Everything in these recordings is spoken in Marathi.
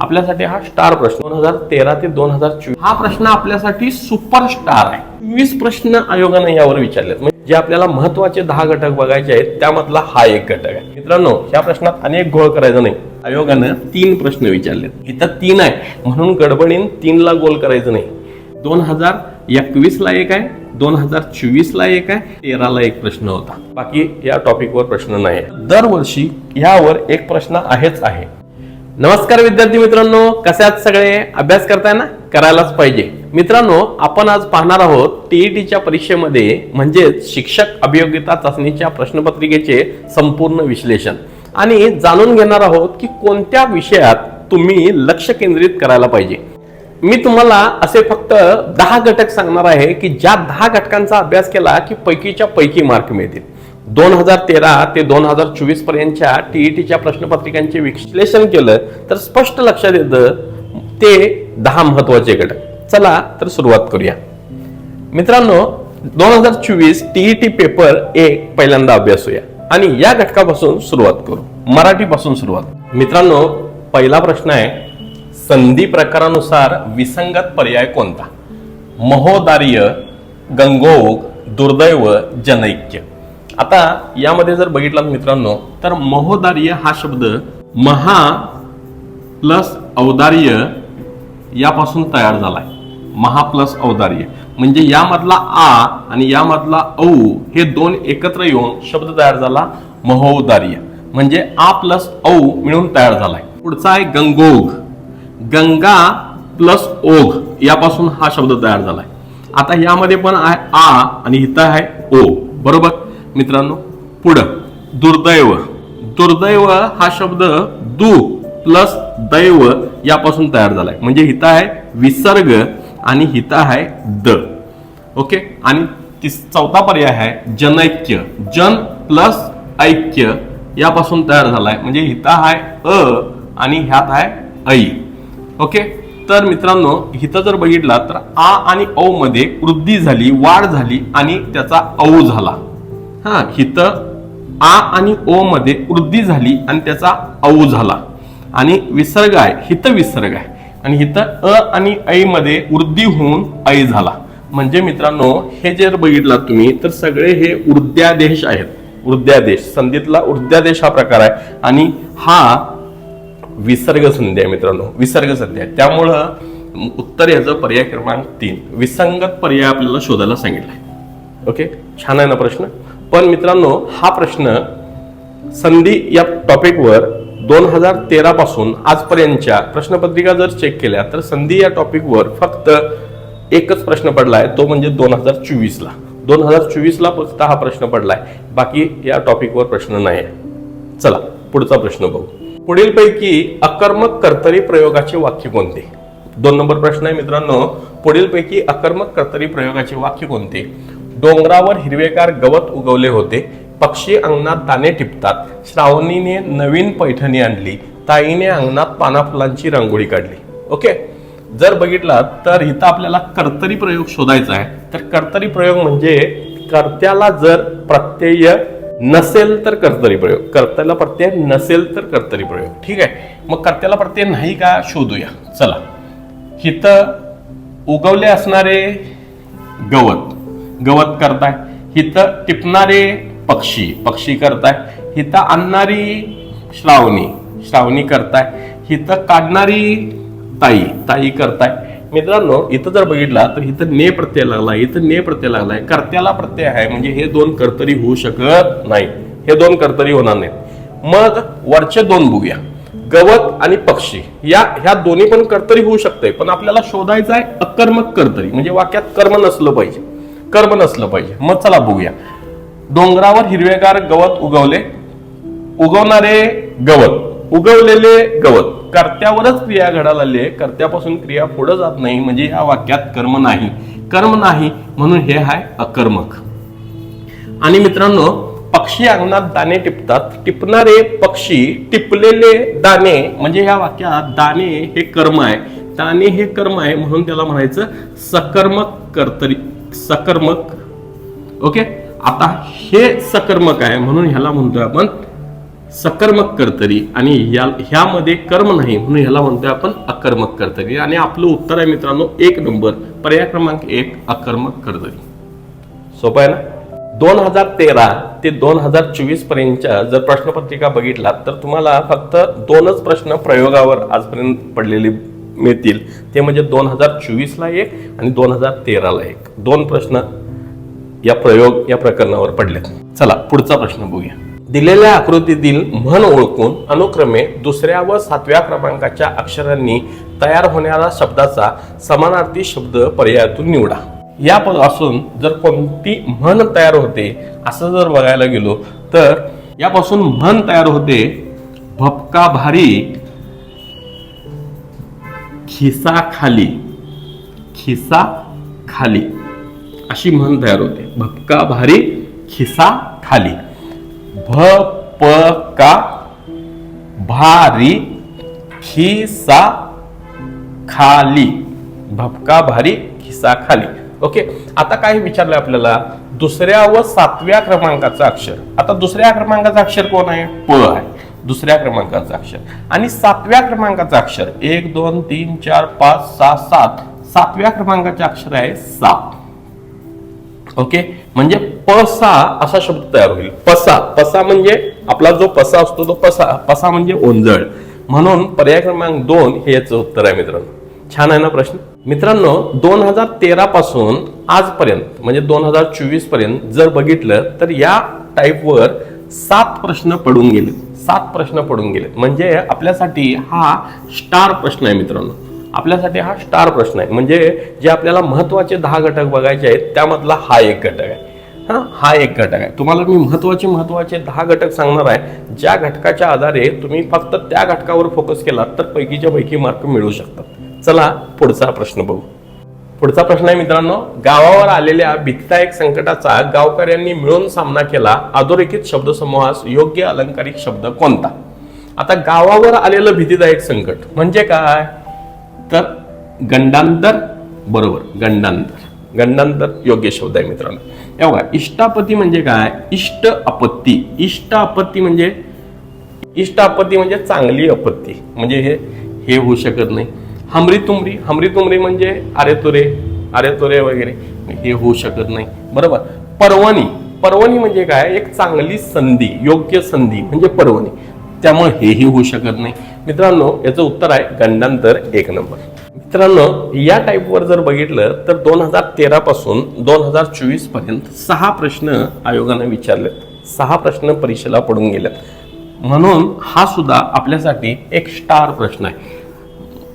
आपल्यासाठी हा स्टार प्रश्न. दोन हजार तेरा ते दोन हजार चोवीस. हा प्रश्न आपल्यासाठी सुपर स्टार आहे. वीस प्रश्न आयोगाने यावर विचारलेत. म्हणजे जे आपल्याला महत्त्वाचे दहा घटक बघायचे आहेत त्यामधला हा एक घटक आहे. मित्रांनो या प्रश्नात अनेक गोळ करायचा नाही. आयोगानं तीन प्रश्न विचारलेत. इथं तीन आहे. म्हणून गडबडीन तीनला गोल करायचं नाही. दोन हजार एकवीस ला एक आहे. दोन हजार चोवीस ला एक आहे. तेराला एक प्रश्न होता. बाकी या टॉपिकवर प्रश्न नाही आहे. दरवर्षी यावर एक प्रश्न आहेच आहे. नमस्कार विद्यार्थी मित्रांनो कसे आहात सगळे? अभ्यास करताय ना? करायलाच पाहिजे. मित्रांनो आपण आज पाहणार आहोत टीईटीच्या परीक्षेमध्ये म्हणजेच शिक्षक अभियोग्यता चाचणीच्या प्रश्नपत्रिकेचे संपूर्ण विश्लेषण. आणि जाणून घेणार आहोत की कोणत्या विषयात तुम्ही लक्ष केंद्रित करायला पाहिजे. मी तुम्हाला असे फक्त दहा घटक सांगणार आहे की ज्या दहा घटकांचा अभ्यास केला की पैकीच्या पैकी मार्क मिळतील. दोन हजार तेरा ते दोन हजार चोवीस पर्यंतच्या टीईटीच्या प्रश्नपत्रिकांचे विश्लेषण केलं तर स्पष्ट लक्षात येतं ते दहा महत्त्वाचे घटक. चला तर सुरुवात करूया. मित्रांनो दोन हजार चोवीस टीईटी पेपर एक पहिल्यांदा अभ्यासूया आणि या घटकापासून सुरुवात करू. मराठीपासून सुरुवात. मित्रांनो पहिला प्रश्न आहे संधी प्रकारानुसार विसंगत पर्याय कोणता? महोदार्य गंगोग दुर्दैव जनैक्य. आता यामध्ये जर बघितलात मित्रांनो तर महोदार्य हा शब्द महा प्लस औदार्य यापासून तयार झालाय. महा प्लस औदार्य. म्हणजे यामधला आ आणि यामधला औ हे दोन एकत्र येऊन शब्द तयार झाला महोदार्य. म्हणजे आ प्लस औ मिळून तयार झालाय. पुढचा आहे गंगोग गंगा प्लस ओघ यापासून हा शब्द तयार झालाय. आता यामध्ये पण आहे आ आणि इथं आहे ओ. बरोबर? मित्रांनो पुढं. दुर्दैव. दुर्दैव हा शब्द दु प्लस दैव यापासून तयार झालाय. म्हणजे हिता आहे विसर्ग आणि हिता आहे द. ओके? आणि तिस चौथा पर्याय आहे जनैक्य. जन प्लस ऐक्य यापासून तयार झालाय. म्हणजे हिता आहे अ आणि ह्यात आहे ऐ. ओके? तर मित्रांनो इथं जर बघितला तर आ आणि औ मध्ये वृद्धी झाली वाढ झाली आणि त्याचा औ झाला. हा हिथं आ आणि ओ मध्ये वृद्धी झाली आणि त्याचा औ झाला. आणि विसर्ग आहे हित विसर्ग आहे. आणि हिथं अ आणि ऐ मध्ये वृद्धी होऊन ऐ झाला. म्हणजे मित्रांनो हे जर बघितला तुम्ही तर सगळे हे वृद्ध्यादेश आहेत. वृद्ध्यादेश संधीतला वृद्ध्यादेश हा प्रकार आहे. आणि हा विसर्ग संधी आहे मित्रांनो विसर्ग संधी आहे. त्यामुळं उत्तर याचं पर्याय क्रमांक तीन विसंगत पर्याय आपल्याला शोधायला सांगितलाय. ओके? छान आहे ना प्रश्न? पण मित्रांनो हा प्रश्न संधी या टॉपिकवर दोन हजार तेरा पासून आजपर्यंतच्या प्रश्नपत्रिका जर चेक केल्या तर संधी या टॉपिकवर फक्त एकच प्रश्न पडलाय तो म्हणजे दोन हजार चोवीसला. दोन हजार चोवीसला फक्त हा प्रश्न पडलाय. बाकी या टॉपिकवर प्रश्न नाही आहे चला पुढचा प्रश्न बघू. पुढीलपैकी अकर्मक कर्तरी प्रयोगाचे वाक्य कोणते? दोन नंबर प्रश्न आहे मित्रांनो. पुढीलपैकी अकर्मक कर्तरी प्रयोगाचे वाक्य कोणते? डोंगरावर हिरवेगार गवत उगवले होते. पक्षी अंगणात दाणे टिपतात. श्रावणीने नवीन पैठणी आणली. ताईने अंगणात पाना फुलांची रांगोळी काढली. ओके? जर बघितला तर इथं आपल्याला कर्तरी प्रयोग शोधायचा आहे. तर कर्तरी प्रयोग म्हणजे कर्त्याला जर प्रत्यय नसेल तर कर्तरी प्रयोग. कर्त्याला प्रत्यय नसेल तर कर्तरी प्रयोग. ठीक आहे? मग कर्त्याला प्रत्यय नाही का? शोधूया. चला. हिथं उगवले असणारे गवत. गवत करताय हिथं टिपणारे पक्षी पक्षी करताय हिथं आणणारी श्रावणी श्रावणी करताय हिथं काढणारी ताई ताई करताय. मित्रांनो इथं जर बघितला तर इथं ने प्रत्यय लागलाय इथं ने प्रत्यय लागलाय. कर्त्याला प्रत्यय आहे म्हणजे हे दोन कर्तरी होऊ शकत नाही हे दोन कर्तरी होणार नाहीत. मग वरचे दोन बघूया. गवत आणि पक्षी या ह्या दोन्ही पण कर्तरी होऊ शकते पण आपल्याला शोधायचं आहे अकर्मक कर्तरी म्हणजे वाक्यात कर्म नसलं पाहिजे. कर्म नसलं पाहिजे. मग चला बघूया. डोंगरावर हिरवेगार गवत उगवले. उगवणारे गवत उगवलेले गवत. कर्त्यावरच क्रिया घडायला आहे कर्त्यापासून क्रिया पुढे जात नाही. म्हणजे या वाक्यात कर्म नाही. कर्म नाही म्हणून हे आहे अकर्मक. आणि मित्रांनो पक्षी अंगणात दाणे टिपतात. टिपणारे पक्षी टिपलेले दाणे म्हणजे या वाक्यात दाणे हे कर्म आहे. दाणे हे कर्म आहे म्हणून त्याला म्हणायचं सकर्मक कर्तरी सकर्मक. ओके? आता हे सकर्मक आहे म्हणून ह्याला म्हणतोय आपण सकर्मक कर्तरी. आणि या ह्यामध्ये कर्म नाही म्हणून ह्याला म्हणतोय आपण अकर्मक कर्तरी. आणि आपलं उत्तर आहे मित्रांनो एक नंबर. पर्याय क्रमांक एक अकर्मक कर्तरी. सोपं आहे ना? दोन हजार तेरा ते दोन हजार चोवीस पर्यंतच्या जर प्रश्नपत्रिका बघितला तर तुम्हाला फक्त दोनच प्रश्न प्रयोगावर आजपर्यंत पडलेले मिळतील. ते म्हणजे दोन हजार चोवीसला एक आणि दोन हजार तेराला एक. दोन प्रश्न या प्रयोग या प्रकरणावर पडलेत. चला पुढचा प्रश्न बघूया. दिलेल्या आकृतीतील म्हण ओळखून अनुक्रमे दुसऱ्या व सातव्या क्रमांकाच्या अक्षरांनी तयार होणाऱ्या शब्दाचा समानार्थी शब्द पर्यायातून निवडा. यापासून जर कोणती म्हण तयार होते असं जर बघायला गेलो तर यापासून म्हण तयार होते भपका भारी खिसा खाली खिसा खाली अशी म्हण तयार होते. भपका भारी खिसा खाली भ प का भारी खिसा खाली भपका भारी खिसा खाली ओके आता काय विचारलंय आपल्याला? दुसऱ्या व सातव्या क्रमांकाचं अक्षर. आता दुसऱ्या क्रमांकाचं अक्षर कोण आहे? प आहे. दुसऱ्या क्रमांकाचं अक्षर. आणि सातव्या क्रमांकाचं अक्षर. एक दोन तीन चार पाच सहा सात. सातव्या क्रमांकाचे अक्षर आहे सात ओके? म्हणजे पसा असा शब्द तयार होईल. पसा. पसा म्हणजे आपला जो पसा असतो तो पसा पसा म्हणजे ओंजळ. म्हणून पर्याय क्रमांक दोन हे याचं उत्तर आहे मित्रांनो. छान आहे ना प्रश्न? मित्रांनो दोन हजार तेरा पासून आजपर्यंत म्हणजे दोन हजार चोवीसपर्यंत जर बघितलं तर या टाईपवर सात प्रश्न पडून गेले. सात प्रश्न पडून गेले म्हणजे आपल्यासाठी हा स्टार प्रश्न आहे मित्रांनो. आपल्यासाठी हा स्टार प्रश्न आहे. म्हणजे जे आपल्याला महत्त्वाचे दहा घटक बघायचे आहेत त्यामधला हा एक घटक आहे. हा हा एक घटक आहे. तुम्हाला मी महत्त्वाचे महत्त्वाचे दहा घटक सांगणार आहे. ज्या घटकाच्या आधारे तुम्ही फक्त त्या घटकावर फोकस केला तर पैकीच्या पैकी मार्क मिळू शकतात. चला पुढचा प्रश्न बघू. पुढचा प्रश्न आहे मित्रांनो गावावर आलेल्या भीतीदायक संकटाचा गावकऱ्यांनी मिळून सामना केला अधोरेखित शब्दसमूहास योग्य अलंकारिक शब्द कोणता? आता गावावर आलेलं भीतीदायक संकट म्हणजे काय? तर गंडांतर बरोबर गंडांतर. गंडांतर योग्य शब्द आहे मित्रांनो. हे बघा इष्टापत्ती म्हणजे काय? इष्ट आपत्ती. इष्ट आपत्ती म्हणजे इष्ट आपत्ती म्हणजे चांगली आपत्ती. म्हणजे हे हे होऊ शकत नाही. हमरी तुमरी हमरी तुमरी म्हणजे अरे तुरे अरे तुरे वगैरे. हे होऊ शकत नाही. बरोबर? पर्वणी. पर्वणी म्हणजे काय? एक चांगली संधी योग्य संधी म्हणजे पर्वणी. त्यामुळे हेही होऊ शकत नाही. मित्रांनो याचं उत्तर आहे गंडांतर एक नंबर. मित्रांनो या टाईपवर जर बघितलं तर दोन हजार तेरा पासून दोन हजार चोवीसपर्यंत सहा प्रश्न आयोगाने विचारलेत. सहा प्रश्न परीक्षेला पडून गेलेत. म्हणून हा सुद्धा आपल्यासाठी एक स्टार प्रश्न आहे.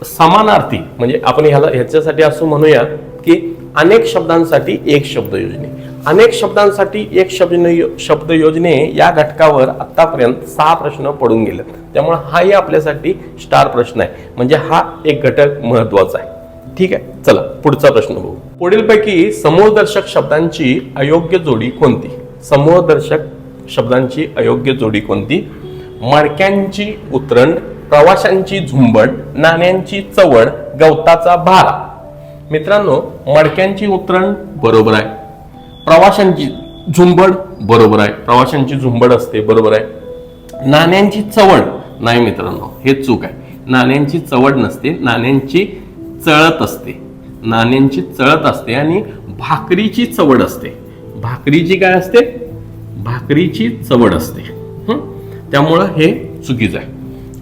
समानार्थी म्हणजे आपण ह्याला ह्याच्यासाठी असं म्हणूया की अनेक शब्दांसाठी एक शब्द योजने अनेक शब्दांसाठी एक शब्द शब्द योजने या घटकावर आतापर्यंत सहा प्रश्न पडून गेले त्यामुळे हाही आपल्यासाठी स्टार प्रश्न आहे. म्हणजे हा एक घटक महत्त्वाचा आहे. ठीक आहे? चला पुढचा प्रश्न बघू. पुढीलपैकी समूहदर्शक शब्दांची अयोग्य जोडी कोणती? समूहदर्शक शब्दांची अयोग्य जोडी कोणती? मडक्यांची उतरण प्रवाशांची झुंबड नाण्यांची चवड गवताचा भारा. मित्रांनो मडक्यांची उतरण बरोबर आहे. प्रवाशांची झुंबड बरोबर आहे. प्रवाशांची झुंबड असते बरोबर आहे. नाण्यांची चवड नाही मित्रांनो हे चूक आहे. नाण्यांची चवड नसते नाण्यांची चळत असते. नाण्यांची चळत असते आणि भाकरीची चवड असते. भाकरीची काय असते? भाकरीची चवड असते. त्यामुळं हे चुकीचं आहे.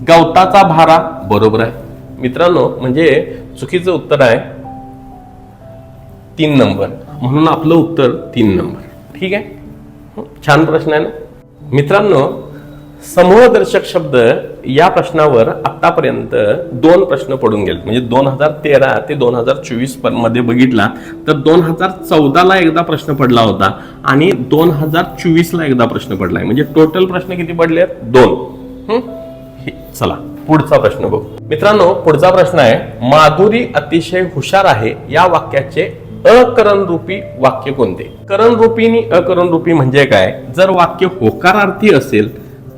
गवताचा भारा बरोबर आहे. मित्रांनो म्हणजे चुकीचं उत्तर आहे तीन नंबर. म्हणून आपलं उत्तर तीन नंबर. ठीक आहे? छान प्रश्न आहे ना? मित्रांनो समूहदर्शक शब्द या प्रश्नावर आतापर्यंत दोन प्रश्न पडून गेले म्हणजे दोन हजार तेरा ते दोन हजार चोवीसमध्ये बघितला तर दोन हजार चौदाला एकदा प्रश्न पडला होता आणि दोन हजार चोवीसला एकदा प्रश्न पडलाय म्हणजे टोटल प्रश्न किती पडले दोन. हं? चला पुढचा प्रश्न बघू. मित्रांनो पुढचा प्रश्न आहे माधुरी अतिशय हुशार आहे या वाक्याचे अकरण रूपी वाक्य कोणते? करण रूपी आणि अकरण रूपी म्हणजे काय? जर वाक्य होकारार्थी असेल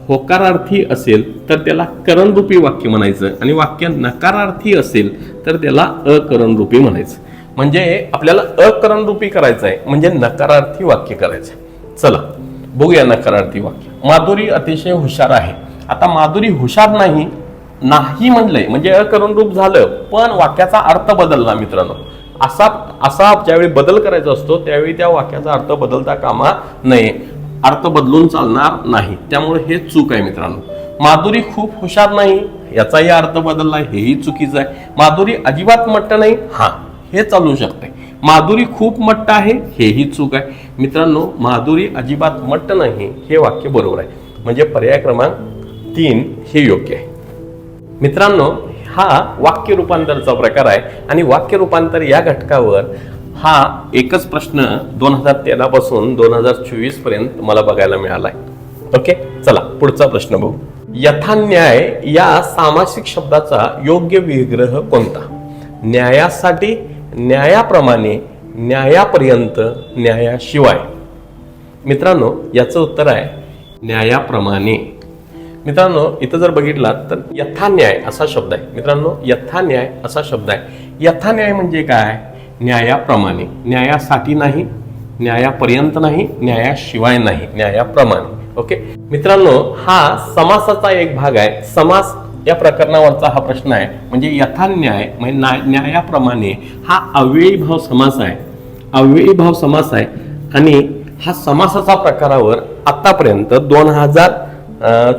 होकारार्थी असेल तर त्याला करण रूपी वाक्य म्हणायचं. आणि वाक्य नकारार्थी असेल तर त्याला अकरण रूपी म्हणायचं. म्हणजे आपल्याला अकरण रूपी करायचं आहे म्हणजे नकारार्थी वाक्य करायचं चला बघूया नकारार्थी वाक्य. माधुरी अतिशय हुशार आहे आता माधुरी हुशार नाही नाही म्हणलंय. म्हणजे अकरण रूप झालं पण वाक्याचा अर्थ बदलला मित्रांनो. असा असा ज्यावेळी बदल करायचा असतो त्यावेळी त्या वाक्याचा अर्थ बदलता कामा नये. अर्थ बदलून चालणार नाही. त्यामुळे हे चूक आहे मित्रांनो. माधुरी खूप हुशार नाही याचाही अर्थ बदलला हेही चुकीचं आहे. माधुरी अजिबात मट्ट नाही हा हे चालू शकते. माधुरी खूप मट्ट आहे हेही चूक आहे. मित्रांनो माधुरी अजिबात मट्ट नाही हे वाक्य बरोबर आहे. म्हणजे पर्याय क्रमांक तीन हे योग्य आहे. मित्रांनो हा वाक्य रूपांतरचा प्रकार आहे आणि वाक्य रूपांतर या घटकावर हा एकच प्रश्न दोन हजार तेरापासून दोन हजार चोवीसपर्यंत मला बघायला मिळाला आहे ओके? चला पुढचा प्रश्न बघू. यथान्याय या सामासिक शब्दाचा योग्य विग्रह कोणता? न्यायासाठी न्यायाप्रमाणे न्यायापर्यंत न्यायाशिवाय. मित्रांनो याचं उत्तर आहे न्यायाप्रमाणे. मित्रांनो इथं जर बघितलात तर यथान्याय असा शब्द आहे. मित्रांनो यथान्याय असा शब्द आहे. यथान्याय म्हणजे काय? न्यायाप्रमाणे. न्यायासाठी नाही न्यायापर्यंत नाही न्यायाशिवाय नाही न्यायाप्रमाणे. ओके? मित्रांनो हा समासाचा एक भाग आहे. समास या प्रकरणावरचा हा प्रश्न आहे. म्हणजे यथान्याय म्हणजे न्यायाप्रमाणे हा अव्ययी भाव समास आहे. अव्ययी भाव समास आहे. आणि हा समासाचा प्रकारावर आतापर्यंत दोन हजार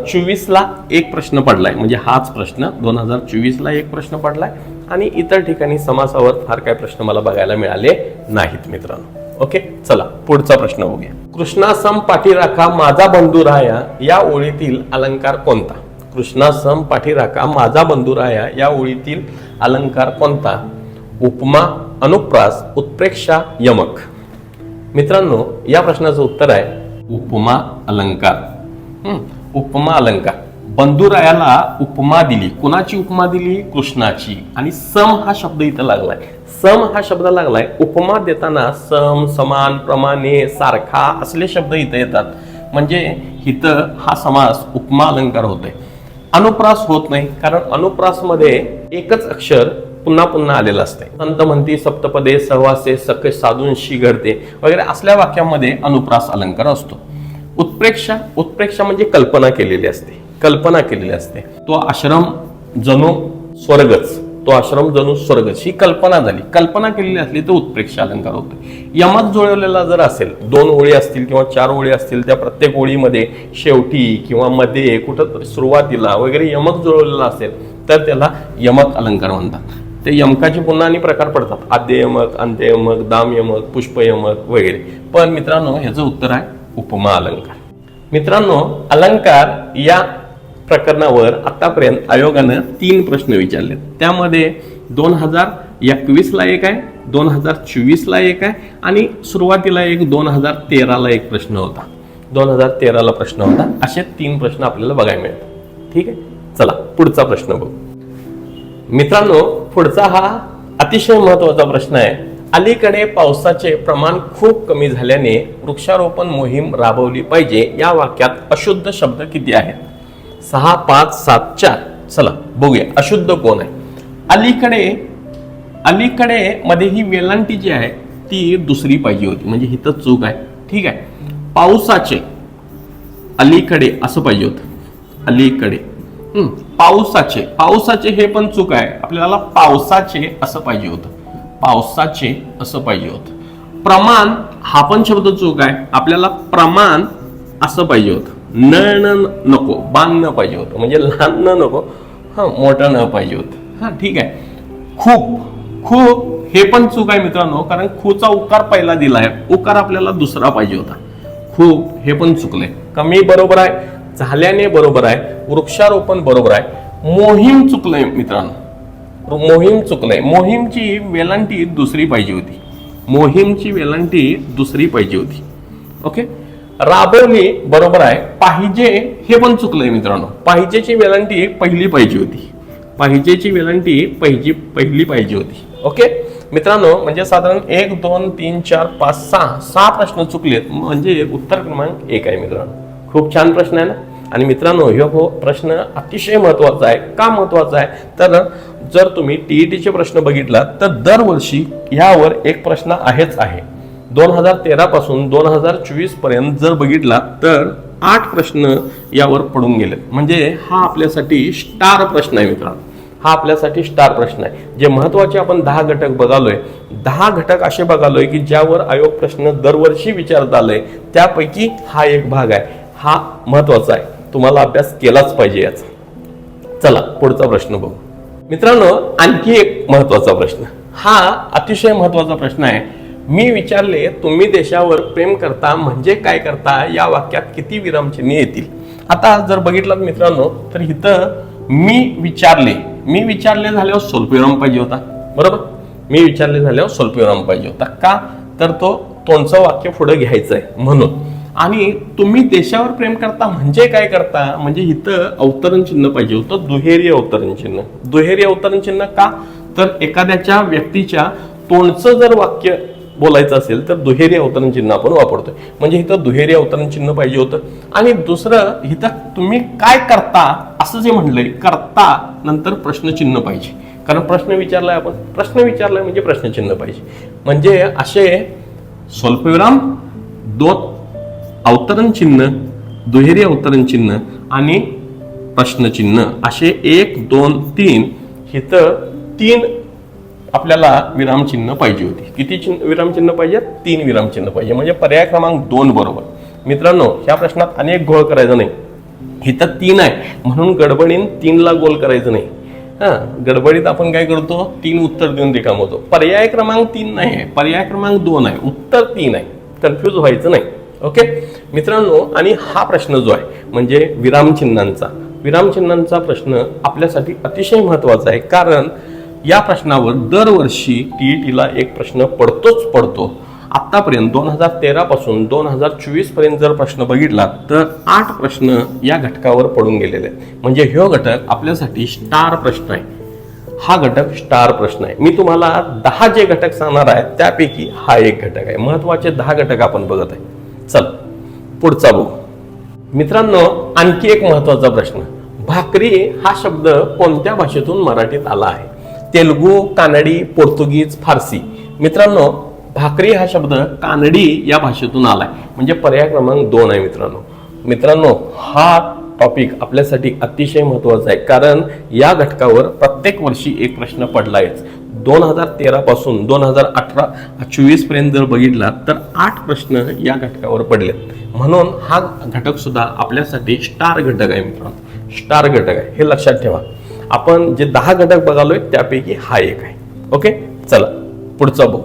चोवीसला एक प्रश्न पडलाय. म्हणजे हाच प्रश्न. दोन हजार चोवीसला एक प्रश्न पडलाय. आणि इतर ठिकाणी समासावर फार काय प्रश्न मला बघायला मिळाले नाहीत मित्रांनो. ओके? चला पुढचा प्रश्न बघूया. कृष्णासम पाठीराखा माझा बंधू राया या ओळीतील अलंकार कोणता? कृष्णासम पाठीराखा माझा बंधू राया या ओळीतील अलंकार कोणता? उपमा अनुप्रास उत्प्रेक्षा यमक. मित्रांनो या प्रश्नाचं उत्तर आहे उपमा अलंकार. हम्म, उपमा अलंकार. बंधुरायाला उपमा दिली. कोणाची उपमा दिली? कृष्णाची. आणि सम हा शब्द इथं लागलाय. सम हा शब्द लागलाय. उपमा देताना सम समान प्रमाणे सारखा असले शब्द इथं येतात. म्हणजे इथं हा समास उपमा अलंकार होतोय. अनुप्रास होत नाही. कारण अनुप्रासमध्ये एकच अक्षर पुन्हा पुन्हा आलेलं असते संत म्हणती सप्तपदे सहवासे सखे साधूंशी घडते. वगैरे असल्या वाक्यामध्ये अनुप्रास अलंकार असतो. उत्प्रेक्षा उत्प्रेक्षा म्हणजे कल्पना केलेली असते. कल्पना केलेली असते. तो आश्रम जणू स्वर्गच. तो आश्रम जणू स्वर्गच. ही कल्पना झाली. कल्पना केलेली असली तर उत्प्रेक्षा अलंकार होतो यमक जुळवलेला जर असेल दोन ओळी असतील किंवा चार ओळी असतील त्या प्रत्येक ओळीमध्ये शेवटी किंवा मध्ये कुठं सुरुवातीला वगैरे यमक जुळवलेला असेल तर त्याला यमक अलंकार म्हणतात. ते यमकाचे पुन्हा आणि प्रकार पडतात. आद्य यमक अंत्य यमक दाम यमक पुष्प यमक वगैरे. पण मित्रांनो ह्याचं उत्तर आहे उपमा अलंकार मित्रांनो अलंकार या प्रकरणावर आतापर्यंत आयोगानं तीन प्रश्न विचारले त्यामध्ये दोन हजार एकवीसला एक आहे दोन हजार चोवीसला एक आहे आणि सुरुवातीला एक दोन हजार तेराला एक प्रश्न होता. दोन हजार तेराला प्रश्न होता. असे तीन प्रश्न आपल्याला बघायला मिळतात. ठीक आहे? चला पुढचा प्रश्न बघू. मित्रांनो पुढचा हा अतिशय महत्त्वाचा प्रश्न आहे. अलीकडे पावसाचे प्रमाण खूप कमी झाल्याने वृक्षारोपण मोहीम राबवली पाहिजे या वाक्यात अशुद्ध शब्द किती आहेत? सहा पाच सात चार. चला बघूया. अशुद्ध कोण आहे? अलीकडे अलीकडे मध्ये ही वेलांटी जी आहे ती दुसरी पाहिजे होती. म्हणजे हिथं चूक आहे. ठीक आहे. पावसाचे अलीकडे असं पाहिजे होतं. अलीकडे. पावसाचे. पावसाचे हे पण चूक आहे. आपल्याला पावसाचे असं पाहिजे होतं. पावसाचे असं पाहिजे होतं. प्रमाण हा पण शब्द चूक आहे. आपल्याला प्रमाण असं पाहिजे होतं. न न नको बांधणं न पाहिजे होतं. म्हणजे लहान न नको हा मोठं न पाहिजे होतं. हा ठीक आहे. खूप खूप हे पण चूक आहे मित्रांनो कारण खूचा उकार पहिला दिला आहे. उकार आपल्याला दुसरा पाहिजे होता. खूप हे पण चुकले कमी बरोबर आहे झाल्याने बरोबर आहे वृक्षारोपण बरोबर आहे. मोहीम चुकलंय मित्रांनो. मोहीम चुकलंय. मोहीमची वेलांटी दुसरी पाहिजे होती. मोहीमची वेलांटी दुसरी पाहिजे होती. ओके राबवली बरोबर आहे. पाहिजे हे पण चुकलंय मित्रांनो. पाहिजेची वेलांटी पहिली पाहिजे होती. पाहिजेची वेलांटी पहिली पहिली पाहिजे होती. ओके मित्रांनो म्हणजे साधारण एक दोन तीन चार पाच सहा सहा प्रश्न चुकलेत. म्हणजे उत्तर क्रमांक एक आहे मित्रांनो. खूप छान प्रश्न आहे ना? आणि मित्रांनो ह्यो हो प्रश्न अतिशय महत्त्वाचा आहे. का महत्त्वाचा आहे? तर जर तुम्ही टीईटीचे प्रश्न बघितला तर दरवर्षी ह्यावर एक प्रश्न आहेच आहे. दोन हजार तेरापासून दोन हजार चोवीसपर्यंत जर बघितला तर आठ प्रश्न यावर पडून गेले. म्हणजे हा आपल्यासाठी स्टार प्रश्न आहे मित्रांनो. हा आपल्यासाठी स्टार प्रश्न आहे. जे महत्त्वाचे आपण दहा घटक बघालोय दहा घटक असे बघालोय की ज्यावर आयोग प्रश्न दरवर्षी विचारत आलोय त्यापैकी हा एक भाग आहे. हा महत्त्वाचा आहे. तुम्हाला अभ्यास केलाच पाहिजे याचा. चला पुढचा प्रश्न बघू. मित्रांनो आणखी एक महत्त्वाचा प्रश्न. हा अतिशय महत्त्वाचा प्रश्न आहे. मी विचारले तुम्ही देशावर प्रेम करता म्हणजे काय करता या वाक्यात किती विरामचिन्हे येतील? आता जर बघितलं मित्रांनो तर इथं मी विचारले. मी विचारले झाल्यावर स्वल्पविराम पाहिजे होता. बरोबर? मी विचारले झाल्यावर स्वल्पविराम पाहिजे होता. का? तर तो तोंडचं वाक्य पुढे घ्यायचं आहे म्हणून. आणि तुम्ही देशावर प्रेम करता म्हणजे काय करता? म्हणजे इथं अवतरण चिन्ह पाहिजे होतं दुहेरी अवतरण चिन्ह. दुहेरी अवतरण चिन्ह का? तर एखाद्याच्या व्यक्तीच्या तोंडचं जर वाक्य बोलायचं असेल तर दुहेरी अवतरण चिन्ह आपण वापरतोय. म्हणजे इथं दुहेरी अवतरण चिन्ह पाहिजे होतं. आणि दुसरं इथं तुम्ही काय करता? असं जे म्हणलंय करता नंतर प्रश्नचिन्ह पाहिजे. कारण प्रश्न विचारलाय आपण. प्रश्न विचारलाय म्हणजे प्रश्नचिन्ह पाहिजे. म्हणजे असे स्वल्पविराम दोन अवतरण चिन्ह दुहेरी अवतरण चिन्ह आणि प्रश्नचिन्ह असे एक दोन तीन इथं तीन आपल्याला विरामचिन्ह पाहिजे होती. किती चिन्ह विरामचिन्ह पाहिजे? तीन विरामचिन्ह पाहिजे. म्हणजे पर्याय क्रमांक दोन बरोबर. मित्रांनो ह्या प्रश्नात अनेक गोळ करायचं नाही. इथं तीन आहे. म्हणून गडबडीन तीनला गोल करायचं नाही. हा गडबडीत आपण काय करतो? तीन उत्तर देऊन रिकाम होतो. पर्याय क्रमांक तीन नाही आहे. पर्याय क्रमांक दोन आहे. उत्तर तीन आहे. कन्फ्यूज व्हायचं नाही. ओके मित्रांनो आणि हा प्रश्न जो आहे म्हणजे विरामचिन्हांचा विरामचिन्हांचा प्रश्न आपल्यासाठी अतिशय महत्त्वाचा आहे. कारण या प्रश्नावर दरवर्षी टी टीला एक प्रश्न पडतोच पडतो. आत्तापर्यंत दोन हजार तेरापासून दोन हजार चोवीसपर्यंत जर प्रश्न बघितला तर आठ प्रश्न या घटकावर पडून गेलेले आहेत. म्हणजे ह्यो घटक आपल्यासाठी स्टार प्रश्न आहे. हा घटक स्टार प्रश्न आहे. मी तुम्हाला दहा जे घटक सांगणार आहे त्यापैकी हा एक घटक आहे. महत्त्वाचे दहा घटक आपण बघत आहे. चल पुढचा बघू. मित्रांनो आणखी एक महत्त्वाचा प्रश्न. भाकरी हा शब्द कोणत्या भाषेतून मराठीत आला आहे? तेलुगू कानडी पोर्तुगीज फारसी. मित्रांनो भाकरी हा शब्द कानडी या भाषेतून आलाय. म्हणजे पर्याय क्रमांक दोन आहे मित्रांनो. मित्रांनो हा टॉपिक आपल्यासाठी अतिशय महत्त्वाचा आहे. कारण या घटकावर प्रत्येक वर्षी एक प्रश्न पडलायच. दोन हजार तेरापासून दोन हजार अठरा चोवीसपर्यंत जर बघितला तर आठ प्रश्न या घटकावर पडले म्हणून हा घटकसुद्धा आपल्यासाठी स्टार घटक आहे मित्रांनो. स्टार घटक आहे. हे लक्षात ठेवा. आपण जे दहा घटक बघालोय त्यापैकी हा एक आहे. ओके? चला पुढचा बघू.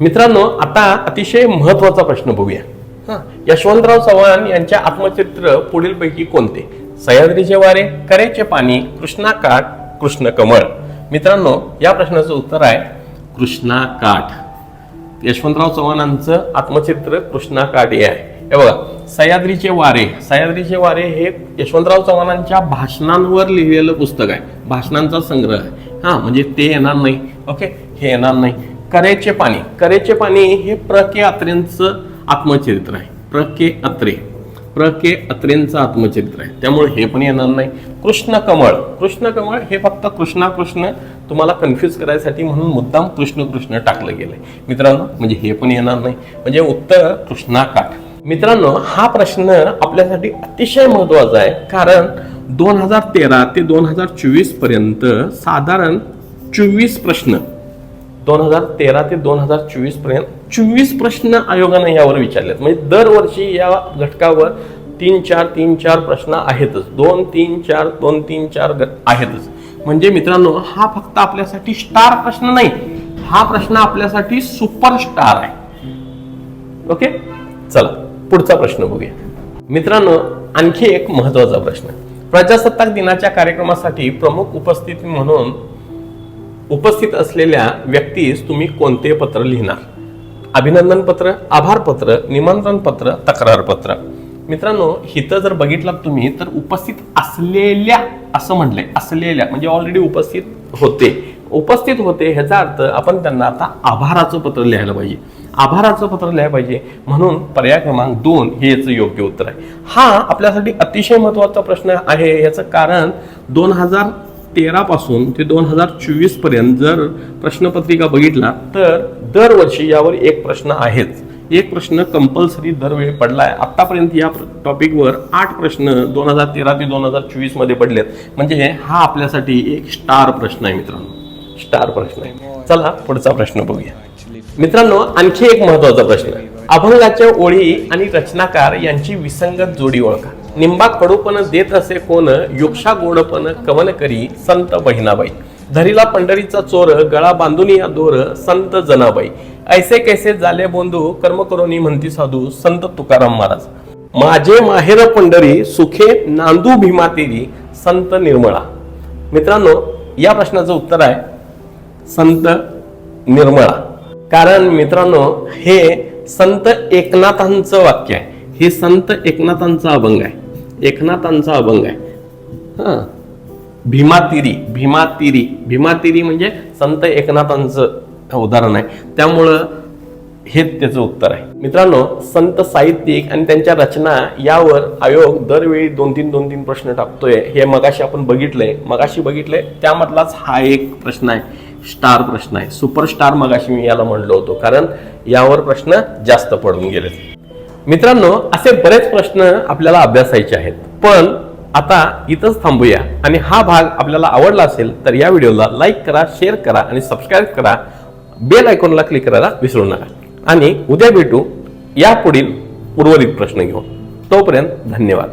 मित्रांनो आता अतिशय महत्त्वाचा प्रश्न बघूया. हा यशवंतराव चव्हाण यांच्या आत्मचित्र पुढीलपैकी कोणते? सह्याद्रीचे वारे करेचे पाणी कृष्णा काठ कृष्ण कमळ मित्रांनो या प्रश्नाचं उत्तर आहे कृष्णा काठ. यशवंतराव चव्हाणांचं आत्मचित्र कृष्णा काठ हे आहे. हे बघा सह्याद्रीचे वारे. सह्याद्रीचे वारे हे यशवंतराव चव्हाणांच्या भाषणांवर लिहिलेलं पुस्तक आहे. भाषणांचा संग्रह आहे. हा म्हणजे ते येणार नाही. ओके? हे येणार नाही. करेचे पाणी. करेचे पाणी हे प्र के अत्रेंचं आत्मचरित्र आहे. प्र के अत्रे प्र के अत्रेंचं आत्मचरित्र आहे. त्यामुळे हे पण येणार नाही. कृष्ण कमळ. कृष्ण कमळ हे फक्त कृष्णा कृष्ण तुम्हाला कन्फ्यूज करायसाठी म्हणून मुद्दाम कृष्ण कृष्ण टाकलं गेलंय. मित्रांनो म्हणजे हे पण येणार नाही. म्हणजे उत्तर कृष्णा काठ मित्रांनो हा प्रश्न आपल्यासाठी अतिशय महत्त्वाचा आहे. कारण दोन हजार तेरा ते दोन हजार चोवीसपर्यंत साधारण चोवीस प्रश्न. दोन हजार तेरा ते दोन हजार चोवीसपर्यंत चोवीस प्रश्न आयोगाने यावर विचारलेत. म्हणजे दरवर्षी या घटकावर तीन चार तीन चार प्रश्न आहेतच. दोन तीन चार दोन तीन चार आहेतच. म्हणजे मित्रांनो हा फक्त आपल्यासाठी स्टार प्रश्न नाही. हा प्रश्न आपल्यासाठी सुपरस्टार आहे. ओके? चला पुढचा प्रश्न बघूया. मित्रांनो आणखी एक महत्त्वाचा प्रश्न. प्रजासत्ताक दिनाच्या कार्यक्रमासाठी प्रमुख उपस्थिती म्हणून उपस्थित असलेल्या व्यक्तीस तुम्ही कोणते पत्र लिहिणार? अभिनंदन पत्र आभार पत्र निमंत्रण पत्र तक्रार पत्र मित्रांनो हिथं जर बघितलात तुम्ही तर उपस्थित असलेल्या असं म्हटलंय असलेल्या म्हणजे ऑलरेडी उपस्थित होते. उपस्थित होते ह्याचा अर्थ आपण त्यांना आता आभाराचं पत्र लिहायला पाहिजे. आभाराचं पत्र लिहायला पाहिजे. म्हणून पर्याय क्रमांक दोन हे याचं योग्य उत्तर आहे. हा आपल्यासाठी अतिशय महत्त्वाचा प्रश्न आहे. याचं कारण दोन हजार तेरा पासून ते दोन हजार चोवीसपर्यंत जर प्रश्नपत्रिका बघितला तर दरवर्षी यावर एक प्रश्न आहेच एक प्रश्न कंपल्सरी दरवेळी पडलाय. आतापर्यंत या टॉपिकवर आठ प्रश्न दोन हजार तेरा ते दोन हजार चोवीसमध्ये पडलेत. म्हणजे हा आपल्यासाठी एक स्टार प्रश्न आहे मित्रांनो. स्टार प्रश्न आहे. चला पुढचा प्रश्न बघूया. मित्रांनो आणखी एक महत्त्वाचा प्रश्न. आहे अभंगाच्या ओळी आणि रचनाकार यांची विसंगत जोडी ओळखा. निंबा कडूपण देत असे कोण युक्षा गोडपण कवन करी संत बहिणाबाई. धरीला पंढरीचा चोर गळा बांधून या दोर संत जनाबाई. ऐसे कैसे झाले बोंधू कर्म करोनी म्हणती साधू संत तुकाराम महाराज. माझे माहेर पंढरी सुखे नांदू भीमातेरी संत निर्मळा. मित्रांनो या प्रश्नाचं उत्तर आहे संत निर्मळा. कारण मित्रांनो हे संत एकनाथांचं वाक्य आहे. हे संत एकनाथांचा अभंग आहे. एकनाथांचा अभंग आहे. हां. भीमातिरी भीमातिरी भीमातिरी म्हणजे संत एकनाथांचं उदाहरण आहे. त्यामुळं हेच त्याचं उत्तर आहे. मित्रांनो संत साहित्यिक आणि त्यांच्या रचना यावर आयोग दरवेळी दोन तीन दोन तीन प्रश्न टाकतोय. हे मगाशी आपण बघितलंय. मगाशी बघितलंय त्यामधलाच हा एक प्रश्न आहे. स्टार प्रश्न आहे. सुपरस्टार मगाशी मी याला म्हणलो होतो. कारण यावर प्रश्न जास्त पडून गेले मित्रांनो असे बरेच प्रश्न आपल्याला अभ्यासायचे आहेत. पण आता इथंच थांबूया. आणि हा भाग आपल्याला आवडला असेल तर या व्हिडिओला लाईक करा शेअर करा आणि सबस्क्राईब करा. बेल आयकॉनला क्लिक करायला विसरू नका. आणि उद्या भेटू यापुढील उर्वरित प्रश्न घेऊन. तोपर्यंत धन्यवाद.